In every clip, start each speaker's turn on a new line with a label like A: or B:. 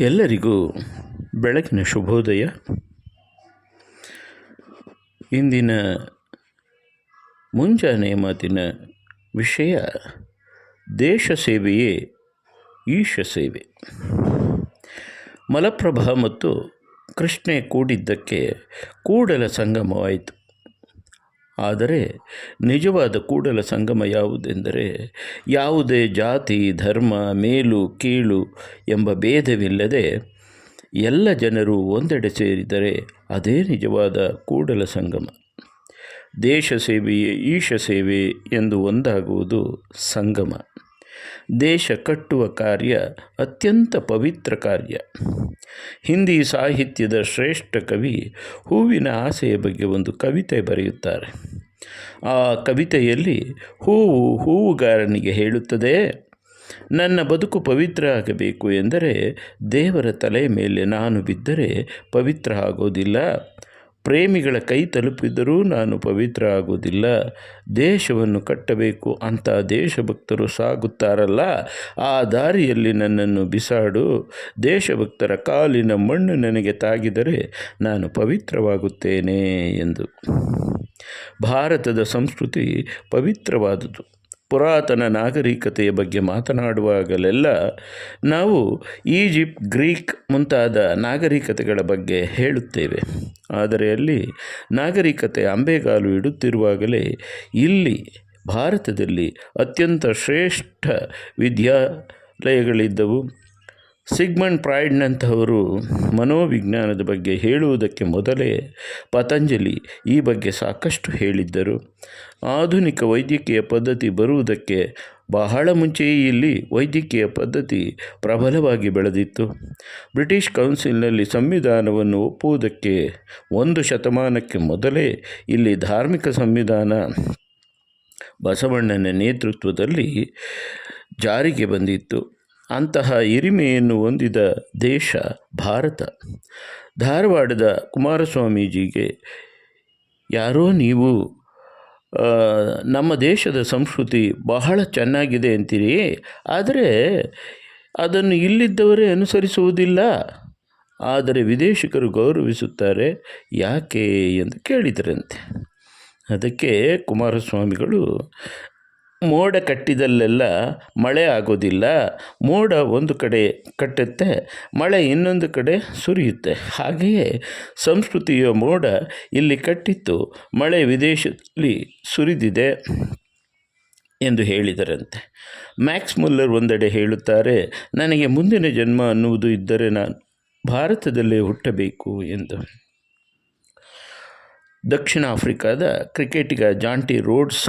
A: ಎಲ್ಲರಿಗೂ ಬೆಳಕಿನ ಶುಭೋದಯ. ಇಂದಿನ ಮುಂಜಾನೆ ಮಾತಿನ ವಿಷಯ ದೇಶ ಸೇವೆಯೇ ಈಶ ಸೇವೆ. ಮಲಪ್ರಭಾ ಮತ್ತು ಕೃಷ್ಣೆ ಕೂಡಿದ್ದಕ್ಕೆ ಕೂಡಲ ಸಂಗಮವಾಯಿತು. ಆದರೆ ನಿಜವಾದ ಕೂಡಲ ಸಂಗಮ ಯಾವುದೆಂದರೆ ಯಾವುದೇ ಜಾತಿ, ಧರ್ಮ, ಮೇಲು, ಕೀಳು ಎಂಬ ಭೇದವಿಲ್ಲದೆ ಎಲ್ಲ ಜನರು ಒಂದೆಡೆ ಸೇರಿದರೆ ಅದೇ ನಿಜವಾದ ಕೂಡಲ ಸಂಗಮ. ದೇಶ ಸೇವೆಯೇ ಈಶ ಸೇವೆ ಎಂದು ಒಂದಾಗುವುದು ಸಂಗಮ. ದೇಶ ಕಟ್ಟುವ ಕಾರ್ಯ ಅತ್ಯಂತ ಪವಿತ್ರ ಕಾರ್ಯ. ಹಿಂದಿ ಸಾಹಿತ್ಯದ ಶ್ರೇಷ್ಠ ಕವಿ ಹೂವಿನ ಆಸೆಯ ಬಗ್ಗೆ ಒಂದು ಕವಿತೆ ಬರೆಯುತ್ತಾರೆ. ಆ ಕವಿತೆಯಲ್ಲಿ ಹೂವು ಹೂವುಗಾರನಿಗೆ ಹೇಳುತ್ತದೆ, ನನ್ನ ಬದುಕು ಪವಿತ್ರ ಆಗಬೇಕು ಎಂದರೆ ದೇವರ ತಲೆ ಮೇಲೆ ನಾನು ಬಿದ್ದರೆ ಪವಿತ್ರ ಆಗೋದಿಲ್ಲ. ಪ್ರೇಮಿಗಳ ಕೈ ತಲುಪಿದರೂ ನಾನು ಪವಿತ್ರ ಆಗುವುದಿಲ್ಲ ದೇಶವನ್ನು ಕಟ್ಟಬೇಕು ಅಂತ ದೇಶಭಕ್ತರು ಸಾಗುತ್ತಾರಲ್ಲ. ಆ ದಾರಿಯಲ್ಲಿ ನನ್ನನ್ನು ಬಿಸಾಡು. ದೇಶಭಕ್ತರ ಕಾಲಿನ ಮಣ್ಣು ನನಗೆ ತಾಗಿದರೆ ನಾನು ಪವಿತ್ರವಾಗುತ್ತೇನೆ ಎಂದು. ಭಾರತದ ಸಂಸ್ಕೃತಿ ಪವಿತ್ರವಾದುದು. ಪುರಾತನ ನಾಗರಿಕತೆಯ ಬಗ್ಗೆ ಮಾತನಾಡುವಾಗಲೆಲ್ಲ ನಾವು ಈಜಿಪ್ಟ್, ಗ್ರೀಕ್ ಮುಂತಾದ ನಾಗರಿಕತೆಗಳ ಬಗ್ಗೆ ಹೇಳುತ್ತೇವೆ. ಆದರೆ ಅಲ್ಲಿ ನಾಗರಿಕತೆ ಅಂಬೆಗಾಲು ಇಡುತ್ತಿರುವಾಗಲೇ ಇಲ್ಲಿ ಭಾರತದಲ್ಲಿ ಅತ್ಯಂತ ಶ್ರೇಷ್ಠ ವಿದ್ಯಾಲಯಗಳಿದ್ದವು. ಸಿಗ್ಮಂಡ್ ಪ್ರಾಯ್ಡ್ನಂಥವರು ಮನೋವಿಜ್ಞಾನದ ಬಗ್ಗೆ ಹೇಳುವುದಕ್ಕೆ ಮೊದಲೇ ಪತಂಜಲಿ ಈ ಬಗ್ಗೆ ಸಾಕಷ್ಟು ಹೇಳಿದ್ದರು. ಆಧುನಿಕ ವೈದ್ಯಕೀಯ ಪದ್ಧತಿ ಬರುವುದಕ್ಕೆ ಬಹಳ ಮುಂಚೆಯೇ ಇಲ್ಲಿ ವೈದ್ಯಕೀಯ ಪದ್ಧತಿ ಪ್ರಬಲವಾಗಿ ಬೆಳೆದಿತ್ತು. ಬ್ರಿಟಿಷ್ ಕೌನ್ಸಿಲ್ನಲ್ಲಿ ಸಂವಿಧಾನವನ್ನು ಒಪ್ಪುವುದಕ್ಕೆ ಒಂದು ಶತಮಾನಕ್ಕೆ ಮೊದಲೇ ಇಲ್ಲಿ ಧಾರ್ಮಿಕ ಸಂವಿಧಾನ ಬಸವಣ್ಣನ ನೇತೃತ್ವದಲ್ಲಿ ಜಾರಿಗೆ ಬಂದಿತ್ತು. ಅಂತಹ ಹಿರಿಮೆಯನ್ನು ಹೊಂದಿದ ದೇಶ ಭಾರತ. ಧಾರವಾಡದ ಕುಮಾರಸ್ವಾಮೀಜಿಗೆ ಯಾರೋ ನೀವು ನಮ್ಮ ದೇಶದ ಸಂಸ್ಕೃತಿ ಬಹಳ ಚೆನ್ನಾಗಿದೆ ಅಂತೀರಿ? ಆದರೆ ಅದನ್ನು ಇಲ್ಲಿದ್ದವರೇ ಅನುಸರಿಸುವುದಿಲ್ಲ. ಆದರೆ ವಿದೇಶಿಕರು ಗೌರವಿಸುತ್ತಾರೆ. ಯಾಕೆ? ಎಂದು ಕೇಳಿದರಂತೆ. ಅದಕ್ಕೆ ಕುಮಾರಸ್ವಾಮಿಗಳು ಮೋಡ ಕಟ್ಟಿದಲ್ಲೆಲ್ಲ ಮಳೆ ಆಗೋದಿಲ್ಲ. ಮೋಡ ಒಂದು ಕಡೆ ಕಟ್ಟುತ್ತೆ, ಮಳೆ ಇನ್ನೊಂದು ಕಡೆ ಸುರಿಯುತ್ತೆ. ಹಾಗೆಯೇ ಸಂಸ್ಕೃತಿಯ ಮೋಡ ಇಲ್ಲಿ ಕಟ್ಟಿತ್ತು, ಮಳೆ ವಿದೇಶದಲ್ಲಿ ಸುರಿದಿದೆ ಎಂದು ಹೇಳಿದರಂತೆ. ಮ್ಯಾಕ್ಸ್ ಮುಲ್ಲರ್ ಒಂದೆಡೆ ಹೇಳುತ್ತಾರೆ, ನನಗೆ ಮುಂದಿನ ಜನ್ಮ ಅನ್ನುವುದು ಇದ್ದರೆ ನಾನು ಭಾರತದಲ್ಲೇ ಹುಟ್ಟಬೇಕು ಎಂದು. ದಕ್ಷಿಣ ಆಫ್ರಿಕಾದ ಕ್ರಿಕೆಟಿಗ ಜಾಂಟಿ ರೋಡ್ಸ್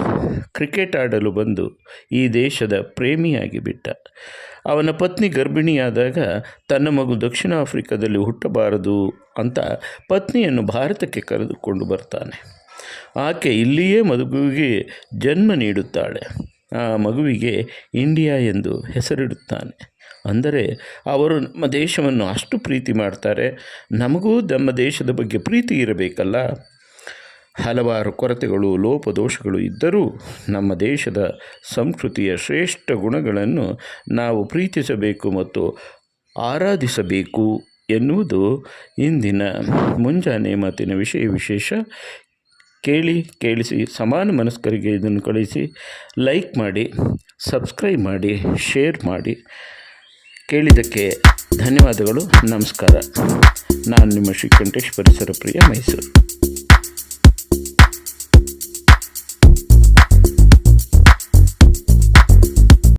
A: ಕ್ರಿಕೆಟ್ ಆಡಲು ಬಂದು ಈ ದೇಶದ ಪ್ರೇಮಿಯಾಗಿ ಬಿಟ್ಟ. ಅವನ ಪತ್ನಿ ಗರ್ಭಿಣಿಯಾದಾಗ ತನ್ನ ಮಗು ದಕ್ಷಿಣ ಆಫ್ರಿಕಾದಲ್ಲಿ ಹುಟ್ಟಬಾರದು ಅಂತ ಪತ್ನಿಯನ್ನು ಭಾರತಕ್ಕೆ ಕರೆದುಕೊಂಡು ಬರ್ತಾನೆ. ಆಕೆ ಇಲ್ಲಿಯೇ ಮಗುವಿಗೆ ಜನ್ಮ ನೀಡುತ್ತಾಳೆ. ಆ ಮಗುವಿಗೆ ಇಂಡಿಯಾ ಎಂದು ಹೆಸರಿಡುತ್ತಾನೆ. ಅಂದರೆ ಅವರು ನಮ್ಮ ದೇಶವನ್ನು ಅಷ್ಟು ಪ್ರೀತಿ ಮಾಡ್ತಾರೆ. ನಮಗೂ ನಮ್ಮ ದೇಶದ ಬಗ್ಗೆ ಪ್ರೀತಿ ಇರಬೇಕಲ್ಲ? ಹಲವಾರು ಕೊರತೆಗಳು, ಲೋಪದೋಷಗಳು ಇದ್ದರೂ ನಮ್ಮ ದೇಶದ ಸಂಸ್ಕೃತಿಯ ಶ್ರೇಷ್ಠ ಗುಣಗಳನ್ನು ನಾವು ಪ್ರೀತಿಸಬೇಕು ಮತ್ತು ಆರಾಧಿಸಬೇಕು ಎನ್ನುವುದು ಇಂದಿನ ಮುಂಜಾನೆ ಮಾತಿನ ವಿಷಯ ವಿಶೇಷ. ಕೇಳಿ, ಕೇಳಿಸಿ, ಸಮಾನ ಮನಸ್ಕರಿಗೆ ಇದನ್ನು ಕಳಿಸಿ, ಲೈಕ್ ಮಾಡಿ, ಸಬ್ಸ್ಕ್ರೈಬ್ ಮಾಡಿ, ಶೇರ್ ಮಾಡಿ. ಕೇಳಿದ್ದಕ್ಕೆ ಧನ್ಯವಾದಗಳು, ನಮಸ್ಕಾರ. ನಾನು ನಿಮ್ಮ ಶ್ರೀಕಂಠೇಶ್, ಪರಿಸರ ಪ್ರಿಯ ಮೈಸೂರು.